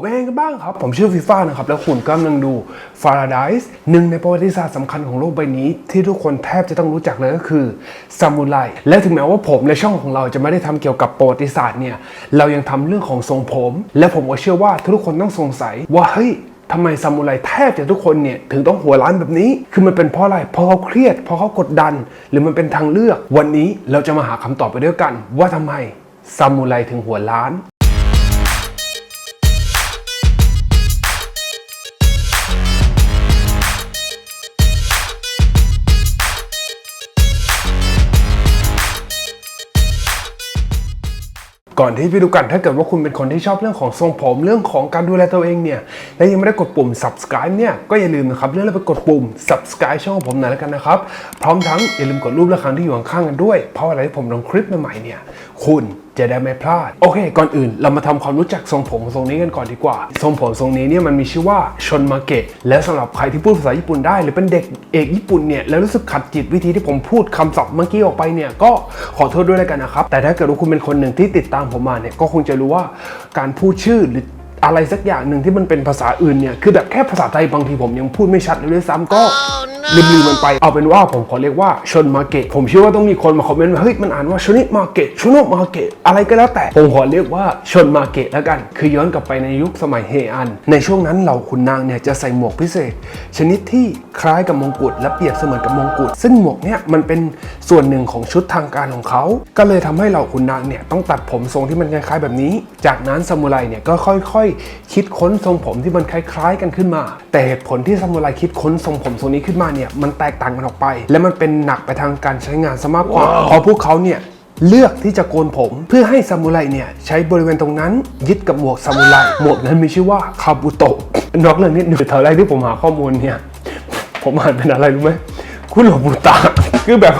แวงกันบ้างครับ ผมชื่อฟีฟ่านะครับ แล้วคุณกำลังดู Paradise หนึ่งในประวัติศาสตร์สำคัญของโลกใบนี้ ที่ทุกคนแทบจะต้องรู้จักเลยก็คือซามูไรและถึงแม้ว่าผมในช่องของเราจะไม่ได้ทำเกี่ยวกับประวัติศาสตร์เนี่ยเรายังทำเรื่องของทรงผม และผมก็เชื่อว่าทุกคนต้องสงสัยว่าเฮ้ยทำไมซามูไรแทบจะทุกคนเนี่ยถึงต้องหัวล้านแบบนี้ คือมันเป็นเพราะอะไร เพราะเขาเครียด เพราะเขากดดัน หรือมันเป็นทางเลือก วันนี้เราจะมาหาคำตอบไปด้วยกัน ว่าทำไมซามูไรถึงหัวล้าน ก่อนที่ไปดูกันถ้าเกิดว่าคุณเป็นคนที่ชอบเรื่องของทรงผมเรื่องของการดูแลตัวเองเนี่ยและยังไม่ได้กดปุ่ม subscribe เนี่ยก็อย่าลืมนะครับเรื่องเราไปกดปุ่ม subscribe ช่องของผมหน่อยแล้วกันนะครับพร้อมทั้งอย่าลืมกดรูปละฆังที่อยู่ข้างๆกันด้วย เพราะอะไรที่ผมลงคลิปใหม่ๆเนี่ยคุณ จะได้ไม่พลาด โอเค ก่อนอื่นเรามาทำความรู้จักทรงผมทรงนี้กันก่อนดีกว่า ทรงผมทรงนี้เนี่ยมันมีชื่อว่าชนมาเกะและสำหรับใครที่พูดภาษาญี่ปุ่นได้ หรือเป็นเด็กเอกญี่ปุ่นเนี่ยแล้วรู้สึกขัดจิตวิธีที่ผมพูดคำศัพท์เมื่อกี้ออกไปเนี่ยก็ขอโทษด้วยแล้วกันนะครับ แต่ถ้าเกิดว่าคุณเป็นคนหนึ่งที่ติดตามผมมาเนี่ยก็คงจะรู้ว่าการพูดชื่อหรืออะไรสักอย่างหนึ่งที่มันเป็นภาษาอื่นเนี่ยคือแบบแค่ภาษาไทยบางทีผมยังพูดไม่ชัดเลยด้วยซ้ำก็ ลืมๆมันไปเอาเป็นว่าผมขอเรียกว่าชนมาเกะผมเชื่อว่าต้องมีคนมาคอมเมนต์ว่าเฮ้ยมันอ่านว่าชนิมาเกะชโนมาเกะอะไรก็แล้วแต่ผมขอเรียกว่าชนมาเกะแล้วกัน คือย้อนกลับไปในยุคสมัยเฮอัน ในช่วงนั้นเหล่าขุนนางเนี่ยจะใส่หมวกพิเศษ ชนิดที่คล้ายกับมงกุฎและเปรียบเสมือนกับมงกุฎซึ่งหมวกเนี่ยมันเป็นส่วนหนึ่งของชุดทางการของเขา ก็เลยทำให้เหล่าขุนนางเนี่ยต้องตัดผมทรงที่มันคล้ายๆแบบนี้ จากนั้นซามูไรเนี่ยก็ค่อยๆ คิดค้นทรงผมที่มันคล้ายๆ กันขึ้นมา แต่เหตุผลที่ซามูไรคิดค้นทรงผมทรงนี้ขึ้นมาเนี่ยมันแตกต่างกันออกไป และมันเป็นหนักไปทางการใช้งานซะมากกว่าเพราะพวกเขาเนี่ยเลือกที่จะโกนผมเพื่อให้ซามูไรเนี่ยใช้บริเวณตรงนั้น ยึดกับหมวกซามูไรหมวกนั้นมีชื่อว่าคาบุโตะนอกเรื่องนิดหนึ่งแถวแรกที่ผมหาข้อมูลเนี่ยผมอ่านเป็นอะไรรู้ไหมคุโรบุตะคือแบบ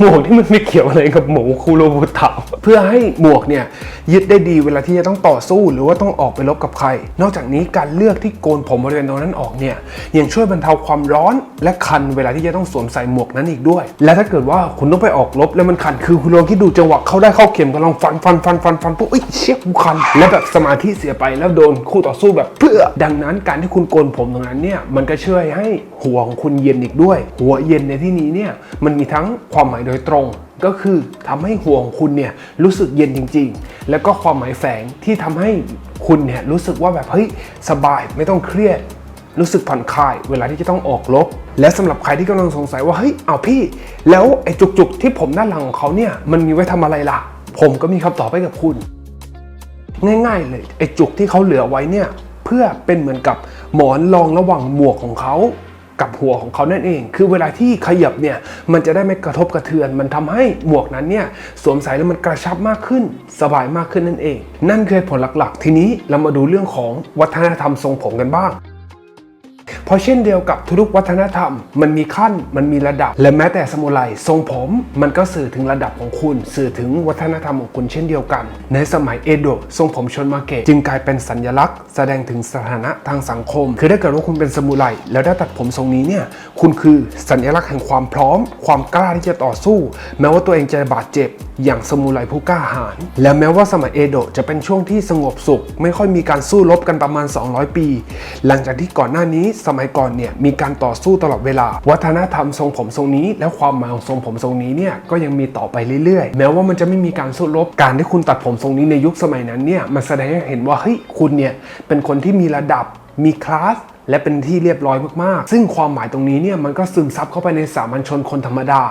หมวกที่มันไม่เกี่ยวอะไรกับหมูคุโรบุตะเพื่อให้หมวกเนี่ยยึดได้ดีเวลาที่จะต้องต่อสู้หรือว่าต้องออกไปรบกับใคร นอกจากนี้การเลือกที่โกนผมบริเวณตรงนั้นออกเนี่ยยังช่วยบรรเทาความร้อนและคันเวลาที่จะต้องสวมใส่หมวกนั้นอีกด้วย และถ้าเกิดว่าคุณต้องไปออกรบแล้วมันคันคือคุณลองคิดดูจังหวะเข้าได้เข้าเข็มกำลังฟันฟันฟันฟันฟันปุ๊บเอ้ยเชี่ยกูคัน และแบบสมาธิเสียไปแล้วโดนคู่ต่อสู้แบบเพื่อ ดังนั้นการที่คุณโกนผมตรงนั้นเนี่ยมันก็ช่วยให้ หัวของคุณเย็นอีกด้วย หัวเย็นในที่นี้เนี่ยมันมีทั้งความหมายโดยตรง ก็คือทำให้หัวของคุณเนี่ยรู้สึกเย็นจริง ๆ แล้วก็ความหมายแฝงที่ทำให้คุณเนี่ยรู้สึกว่าแบบเฮ้ยสบายไม่ต้องเครียดรู้สึกผ่อนคลายเวลาที่จะต้องออกรบและสำหรับใครที่กำลังสงสัยว่าเฮ้ยเอาพี่ แล้วไอ้จุกๆ ที่ผมด้านหลังของเขาเนี่ยมันมีไว้ทำอะไรล่ะ ผมก็มีคำตอบให้กับคุณ ง่ายๆเลยไอ้จุกที่เขาเหลือไว้เนี่ยเพื่อเป็นเหมือนกับหมอนรองระหว่างหมวกของเขา กับหัวของเขานั่นเอง คือเวลาที่ขยับเนี่ยมันจะได้ไม่กระทบกระเทือน มันทำให้หมวกนั้นเนี่ยสวมใส่แล้วมันกระชับมากขึ้น สบายมากขึ้นนั่นเอง นั่นคือผลหลักๆ ทีนี้เรามาดูเรื่องของวัฒนธรรมทรงผมกันบ้าง เพราะเช่นเดียวกับทุกวัฒนธรรม มันมีขั้นมันมีระดับ และแม้แต่สมุไรทรงผม มันก็สื่อถึงระดับของคุณ สื่อถึงวัฒนธรรมของคุณเช่นเดียวกัน ในสมัยเอโดะทรงผมชนมาเกะจึงกลายเป็นสัญลักษณ์ แสดงถึงสถานะทางสังคม คือถ้าเกิดว่าคุณเป็นสมุไรแล้วได้ตัดผมทรงนี้เนี่ยคุณคือสัญลักษณ์แห่งความพร้อม ความกล้าที่จะต่อสู้ แม้ว่าตัวเองจะบาดเจ็บอย่างสมุไรผู้กล้าหาญและแม้ว่าสมัยเอโดะจะเป็นช่วงที่สงบสุข ไม่ค่อยมีการสู้รบกันประมาณ 200 ปี หลังจากที่ก่อนหน้านี้สมัยก่อนเนี่ยมีการต่อสู้ตลอดเวลา วัฒนธรรมทรงผมทรงนี้ และความหมายของทรงผมทรงนี้เนี่ยก็ยังมีต่อไปเรื่อยๆ แม้ว่ามันจะไม่มีการสู้รบการที่คุณตัดผมทรงนี้ในยุคสมัยนั้นเนี่ยมันแสดงให้เห็นว่าเฮ้ยคุณเนี่ยเป็นคนที่มีระดับมีคลาส และเป็นที่เรียบร้อยมากๆ ซึ่งความหมายตรงนี้เนี่ยมันก็ซึมซับเข้าไปในสามัญชนคนธรรมดา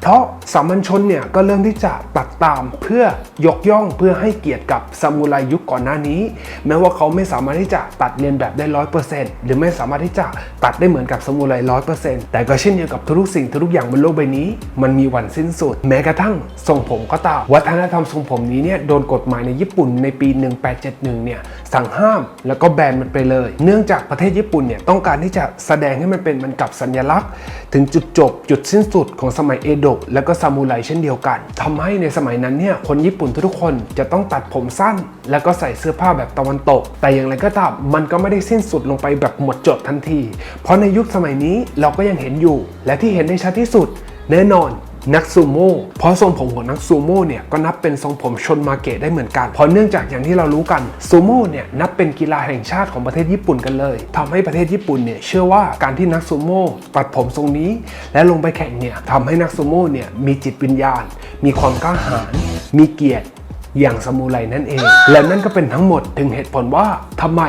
เพราะสามัญชนเนี่ยก็เริ่มที่จะตัดตามเพื่อยกย่องเพื่อให้เกียรติกับซามูไรยุคก่อนหน้านี้ แม้ว่าเขาไม่สามารถที่จะตัดเรียนแบบได้ร้อยเปอร์เซ็นต์หรือไม่สามารถที่จะตัดได้เหมือนกับซามูไรร้อยเปอร์เซ็นต์แต่ก็เช่นเดียวกับทุกสิ่งทุกอย่างบนโลกใบนี้ มันมีวันสิ้นสุด แม้กระทั่งทรงผมก็ตามวัฒนธรรมทรงผมนี้เนี่ยโดนกฎหมายในญี่ปุ่นในปี 1871เนี่ยสั่งห้าม แล้วก็แบนมันไปเลย เนื่องจากประเทศญี่ปุ่นเนี่ยต้องการที่จะแสดงให้มันเป็นมือนกับสัญลักษณ์ ถึงจุดจบจุดสิ้นสุดของสมัยเอโดะและก็ซามูไรเช่นเดียวกันทำให้ในสมัยนั้นเนี่ยคนญี่ปุ่นทุกคนจะต้องตัดผมสั้น แล้วก็ใส่เสื้อผ้าแบบตะวันตก แต่อย่างไรก็ตามมันก็ไม่ได้สิ้นสุดลงไปแบบหมดจดทันที เพราะในยุคสมัยนี้เราก็ยังเห็นอยู่ และที่เห็นได้ชัดที่สุด แน่นอน นักซูโม่เพราะทรงผมของนักซูโม่เนี่ยก็นับเป็นทรงผมชนมาเกะได้เหมือนกัน เพราะเนื่องจากอย่างที่เรารู้กันซูโม่เนี่ยนับเป็นกีฬาแห่งชาติของประเทศญี่ปุ่นกันเลยทำให้ประเทศญี่ปุ่นเนี่ยเชื่อว่าการที่นักซูโม่ตัดผมทรงนี้ และลงไปแข่งเนี่ยทำให้นักซูโม่เนี่ยมีจิตวิญญาณ มีความกล้าหาญมีเกียรติอย่างซามูไรนั่นเอง และนั่นก็เป็นทั้งหมดถึงเหตุผลว่าทำไม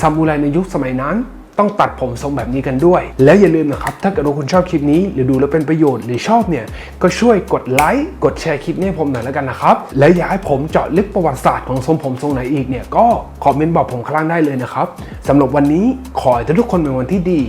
ซามูไรในยุคสมัยนั้น ต้องตัดผมทรงแบบนี้กันด้วย แล้วอย่าลืมนะครับ ถ้าเกิดว่าคุณชอบคลิปนี้ หรือดูแล้วเป็นประโยชน์หรือชอบเนี่ย ก็ช่วยกดไลค์ กดแชร์คลิปนี้ให้ผมหน่อยแล้วกันนะครับ แล้วอยากให้ผมเจาะลึกประวัติศาสตร์ของทรงผมทรงไหนอีกเนี่ย ก็คอมเมนต์บอกผมข้างล่างได้เลยนะครับสำหรับวันนี้ขอให้ทุกคนเป็นวันที่ดี